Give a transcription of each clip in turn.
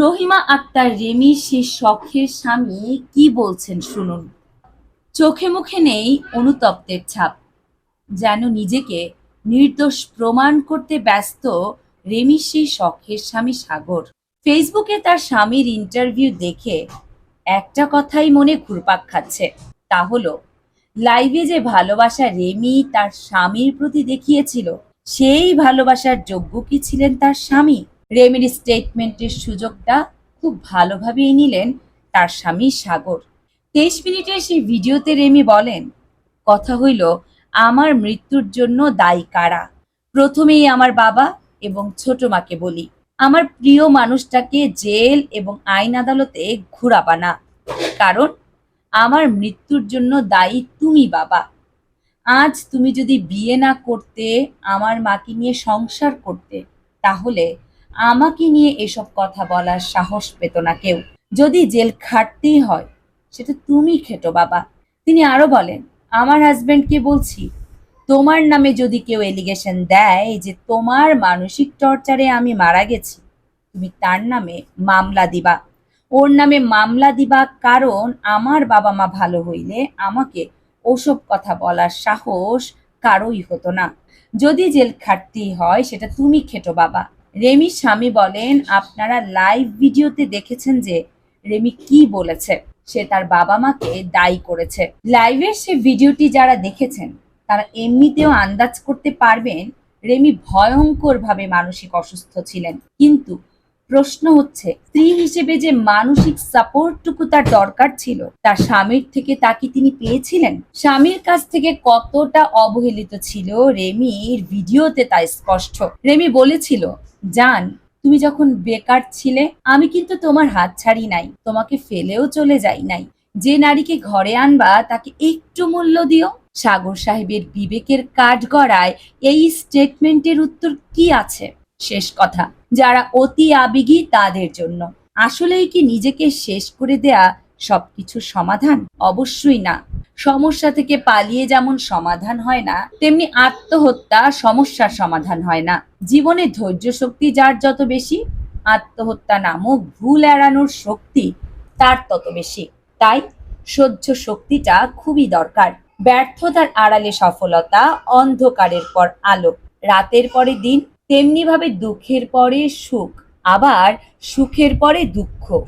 Rahima Akter Remi, সে শখের স্বামী, কি বলছেন শুনুন। চোখে মুখে নেই অনুতপ্তের ছাপ। যেন নিজেকে নির্দোষ প্রমাণ করতে ব্যস্ত রেমি, সেই শখের স্বামী সাগর। ফেসবুকে তার স্বামীর ইন্টারভিউ দেখে একটা কথাই মনে ঘুরপাক খাচ্ছে। তা হলো, লাইভে যে ভালোবাসা রেমি তার স্বামীর প্রতি দেখিয়েছিল, সেই ভালোবাসার যোগ্য কি ছিলেন তার স্বামী? রেমির স্টেটমেন্টের সুযোগটা খুব ভালোভাবেই নিলেন তার স্বামী সাগর। তেইশ মিনিটের সেই ভিডিওতে রেমি বলেন, কথা হইল, আমার মৃত্যুর জন্য দায়ী কারা? প্রথমেই আমার বাবা এবং ছোট মাকে বলি। আমার প্রিয় মানুষটাকে জেল এবং আইন আদালতে ঘুরাবা না। কারণ, আমার মৃত্যুর জন্য দায়ী তুমি বাবা। আজ তুমি যদি বিয়ে না করতে, আমার মাকে নিয়ে সংসার করতে, তাহলে আমাকে নিয়ে এসব কথা বলার সাহস পেত না কেউ। যদি জেল খাটতেই হয়, সেটা তুমি খেটো, বাবা। তিনি আরও বলেন, আমার হাজবেন্ডকে বলছি, তোমার নামে যদি কেউ এলিগেশন দেয় যে তোমার মানসিক টর্চারে আমি মারা গেছি, তুমি তার নামে মামলা দিবা। ওর নামে মামলা দিবা কারণ আমার বাবা মা ভালো হইলে আমাকে ওসব কথা বলার সাহস কারোই হতো না। যদি জেল খাটতেই হয়, সেটা তুমি খেটো, বাবা। রেমি স্বামী বলেন, আপনারা লাইভ ভিডিওতে দেখেছেন যে রেমি কি বলেছে। সে তার বাবা মাকে দায়ী করেছে। লাইভের সে ভিডিওটি যারা দেখেছেন, তারা এমনিতেও আন্দাজ করতে পারবেন রেমি ভয়ঙ্কর ভাবে মানসিক অসুস্থ ছিলেন। কিন্তু প্রশ্ন হচ্ছে, স্ত্রী হিসেবে যে মানসিক সাপোর্টটুকু তার দরকার ছিল, তার স্বামীর থেকে তা কি তিনি পেয়েছিলেন? স্বামীর কাছ থেকে কতটা অবহেলিত ছিল রেমির ভিডিওতে তা স্পষ্ট। রেমি বলেছিল, জান, তুমি যখন বেকার ছিলে, আমি কিন্তু তোমার হাত ছাড়ি নাই, তোমাকে ফেলেও চলে যাই নাই। যে নারীকে ঘরে আনবা, তাকে একটু মূল্য দিও। সাগর সাহেবের বিবেকের কাঠগড়ায় এই স্টেটমেন্টের উত্তর কি আছে? শেষ কথা। যারা অতি আবেগী তাদের জন্য। আসলেই কি নিজেকে শেষ করে দেয়া সবকিছু সমাধান? অবশ্যই না। সমস্যা থেকে পালিয়ে যেমন সমাধান হয় না, তেমনি আত্মহত্যা সমস্যার সমাধান হয় না। জীবনে ধৈর্য শক্তি যার যত বেশি, আত্মহত্যা নামক ভুল এড়ানোর শক্তি তার তত বেশি। তাই সহ্য শক্তিটা খুবই দরকার। ব্যর্থতার আড়ালে সফলতা অন্ধকারের পর আলো। রাতের পরে দিন তেমনি ভাবে দুঃখের পরে সুখ, আবার সুখের পরে দুঃখ।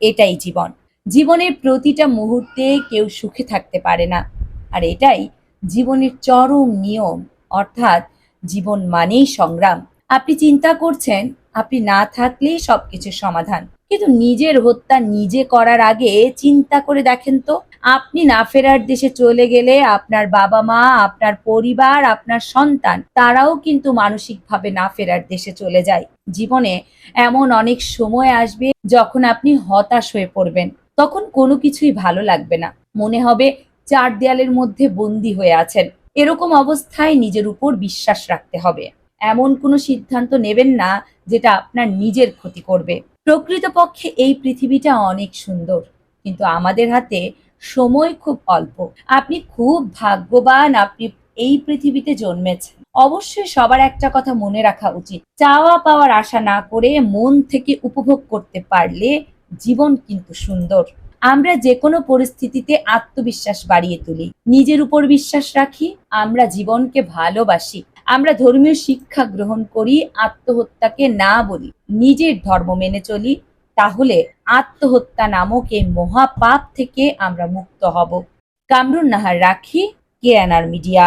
এটাই জীবন। জীবনের প্রতিটা মুহূর্তে কেউ সুখে থাকতে পারে না। আর এটাই জীবনের চরম নিয়ম, অর্থাৎ জীবন মানেই সংগ্রাম। আপনি চিন্তা করছেন, আপনি না থাকলেই সবকিছুর সমাধান। কিন্তু নিজের হত্যা নিজে করার আগে চিন্তা করে দেখেন তো, আপনি না ফেরার দেশে চলে গেলে আপনার বাবা মা আপনার পরিবার, আপনার সন্তান, তারাও কিন্তু মানসিকভাবে না ফেরার দেশে চলে যায়। জীবনে এমন অনেক সময় আসবে যখন আপনি হতাশ হয়ে পড়বেন। তখন কোনো কিছুই ভালো লাগবে না। মনে হবে চার দেয়ালের মধ্যে বন্দি হয়ে আছেন। এরকম অবস্থায় নিজের উপর বিশ্বাস রাখতে হবে। এমন কোনো সিদ্ধান্ত নেবেন না যেটা আপনার নিজের ক্ষতি করবে। প্রকৃতপক্ষে এই পৃথিবীটা অনেক সুন্দর, কিন্তু আমাদের হাতে সময় খুব অল্প। আপনি খুব ভাগ্যবান আপনি এই পৃথিবীতে জন্মেছেন। অবশ্যই সবার একটা কথা মনে রাখা উচিত। চাওয়া পাওয়ার আশা না করে মন থেকে উপভোগ করতে পারলে জীবন কিন্তু সুন্দর। আমরা যে কোনো পরিস্থিতিতে আত্মবিশ্বাস বাড়িয়ে তুলি। নিজের উপর বিশ্বাস রাখি, আমরা জীবনকে ভালোবাসি। আমরা ধর্মীয় শিক্ষা গ্রহণ করি, আত্মহত্যাকে না বলি, নিজের ধর্ম মেনে চলি, তাহলে আত্মহত্যা নামক এই মহাপাপ থেকে আমরা মুক্ত হব। কামরুন নাহার রাখি কেয়ানার মিডিয়া।